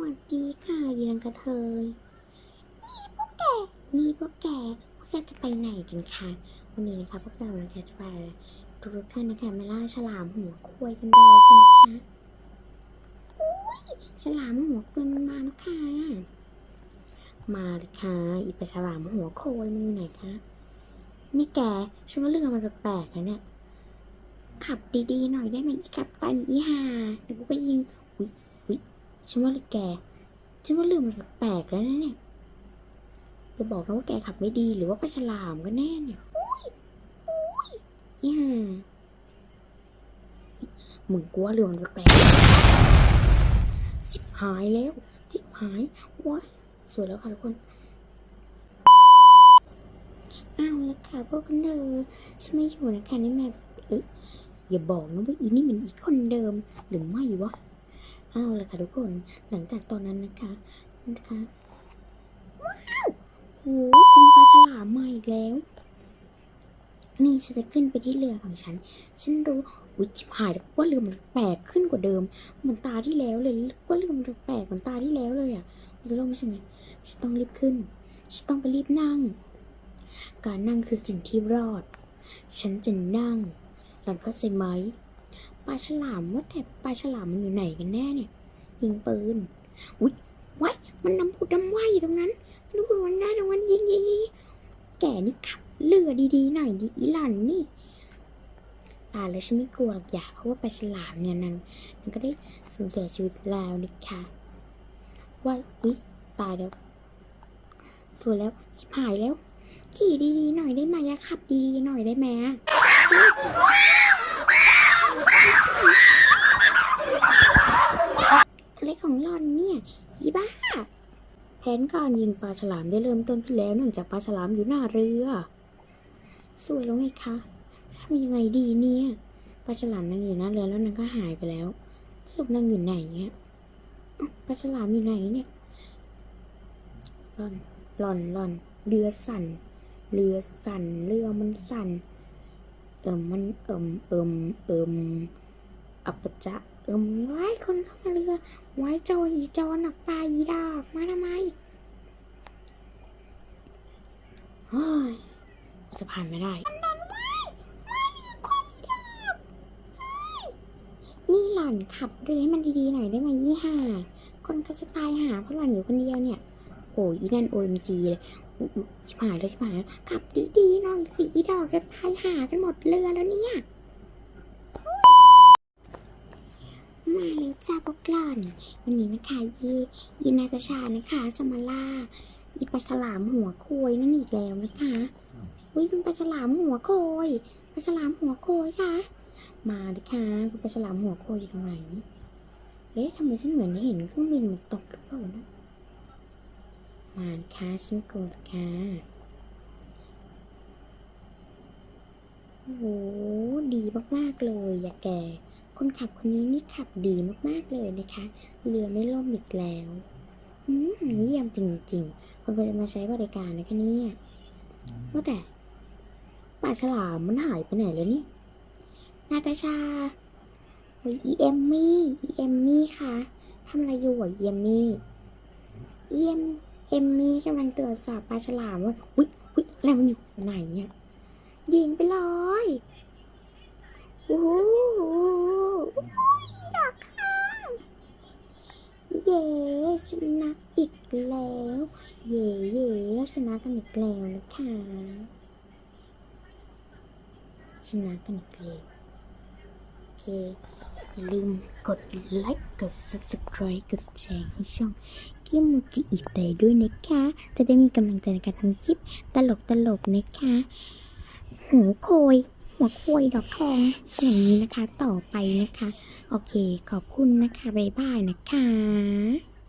วัสดีค่ะยีนังกระเทย นี่พวกแก นี่พวกแก พวกแกจะไปไหนกันคะวันนี้นะคะพวกเรานะคะจะไปทุกท่านนะคะมาล่าฉลามหัวควายกันเลยกันนะคะอุ้ยฉลามหัวควายมันมาแล้วค่ะ มาเลยค่ะ อีปลาฉลามหัวโคยมันอยู่ไหนคะ นี่แกฉันว่าเรื่องมันแปลกๆนะเนี่ย ขับดีๆหน่อยได้ไหมอีกับตันอีห่าเดี๋ยวพวกก็ยิง ฉันว่าแก ฉันว่าเรื่องมันแปลกแล้วนะเนี่ยจะบอกนะว่าแกขับไม่ดีหรือว่าปลาฉลามกันแน่เนี่ยอุ้ยอุ้ยย่ามึงกลัวเรื่องมันแปลกจิบหายแล้ว จิบหายว้ายสวยแล้วค่ะทุกคนอ้าวแล้วค่ะพวกกันเดอฉันไม่อยู่นะคะนี่แม่เอ้ยอย่าบอกนะว่าอีนี่มันอีกคนเดิมหรือไม่วะ อ้าวล้วค่ะทุกคน หลังจากตอนนั้นนะคะ นะคะว้าวโหคุณปลาฉลามมาอีกแล้ว นี่ฉันจะขึ้นไปที่เรือของฉัน ฉันรู้อุ้ยชิบหายแล้วว่าเรือมันแปลกขึ้นกว่าเดิม เหมือนตาที่แล้วเลยว่าเรือมันแปลกเหมือนตาที่แล้วเลยอะจะลงใช่ไหมฉันต้องรีบขึ้น ฉันต้องไปรีบนั่ง การนั่งคือสิ่งที่รอด ฉันจะนั่ง หลังเข้าใจไหม ปลาฉลามว่าแต่ปลาฉลามมันอยู่ไหนกันแน่เนี่ย ยิงปืนอุ๊ยว้ายมันนำพุดำว่ายอยู่ตรงนั้นดูมันได้ตรงนั้นยิงยิงยิงแกนี่ขับเรือดีๆหน่อยดิอีหลันนี่ตายแล้วฉันไม่กลัวหรอกอย่าเพราะว่าปลาฉลามเนี่ยนั้นมันก็ได้สูญเสียชีวิตแล้วนะคะว่าอุ๊ยตายแล้วสวยแล้วชิบหายแล้ว ขี่ดีๆหน่อยได้ไหมขับดีๆหน่อยได้ไหมอะอะไรของหลอนเนี่ยอีบ้า แผนการยิงปลาฉลามได้เริ่มต้นขึ้นแล้วเนื่องจากปลาฉลามอยู่หน้าเรือสวยแล้วไงคะทำยังไงดีเนี่ยปลาฉลามนั่งอยู่หน้าเรือแล้วนางก็หายไปแล้วสรุปนางอยู่ไหนเนี่ยปลาฉลามอยู่ไหนเนี่ยหล่อนหล่อนหล่อนเรือสั่น เรือสั่น เรือมันสั่น เอิมมันเอิมเอิมเอิมอัปจะเอิมไว้คนเข้ามาเรือ ไว้โจรอีจรหนักปลาอีดอกมาทำไมเฮ้ย จะผ่านไม่ได้นี่หล่อนขับเรือให้มันดีๆหน่อยได้ไหมยี่ห่าคนก็จะตายหาเพราะหล่อนอยู่คนเดียวเนี่ย โอ้ยนั่น OMG เอุ๊ยอุ๊ยชิบหายแล้วชิบหายขับดีๆหน่อยสิอีดอกจะตายหากันหมดเรือแล้วเนี่ยมาแล้วจ้าพวกหล่อน วันนี้นะคะยียีนาตาชานะคะจะมาล่าอีปลาฉลามหัวโคยนั่นอีกแล้วนะคะ วิคุณปลาฉลามหัวโคยปลาฉลามหัวโคยค่ะ มาเลยค่ะคุณปลาฉลามหัวโคยอยู่ตรงไหนเอ๊ะทำไมฉันเหมือนเห็นเครื่องบินมันตกหรือเปล่านะมาค่ะฉันโกดค่ะโอ้โหดีมากๆเลยอย่าแกคนขับคนนี้นี่ขับดีมากๆเลยนะคะ เรือไม่ล่มอีกแล้วอืมเยี่ยมจริงๆคนควรจะมาใช้บริการนะคะเนี่ยว่าแต่ ปลาฉลามมันหายไปไหนแล้วนี่ นาตาชาอีเอมมี่อีเอมมี่ค่ะทำอะไรอยู่อะอีเอมมี่อีเอมเอมมี่กำลังตรวจสอบปลาฉลามว่าวิวิอะไรมันอยู่ไหนอะยิงไปเลยโอ้โหดอกค่ะเย้ชนะอีกแล้ว เย้เย้ชนะกันอีกแล้วนะคะ ชนะกันอีกแล้วโอเค อย่าลืมกดไลค์ กด subscribe กดแชร์ให้ช่องกิมจิอีเตยด้วยนะคะ จะได้มีกำลังใจในการทำคลิปตลกตลกนะคะหัวโคย หัวโคยดอกทองอย่างนี้นะคะต่อไปนะคะ โอเค ขอบคุณนะคะ บ๊ายบายนะคะ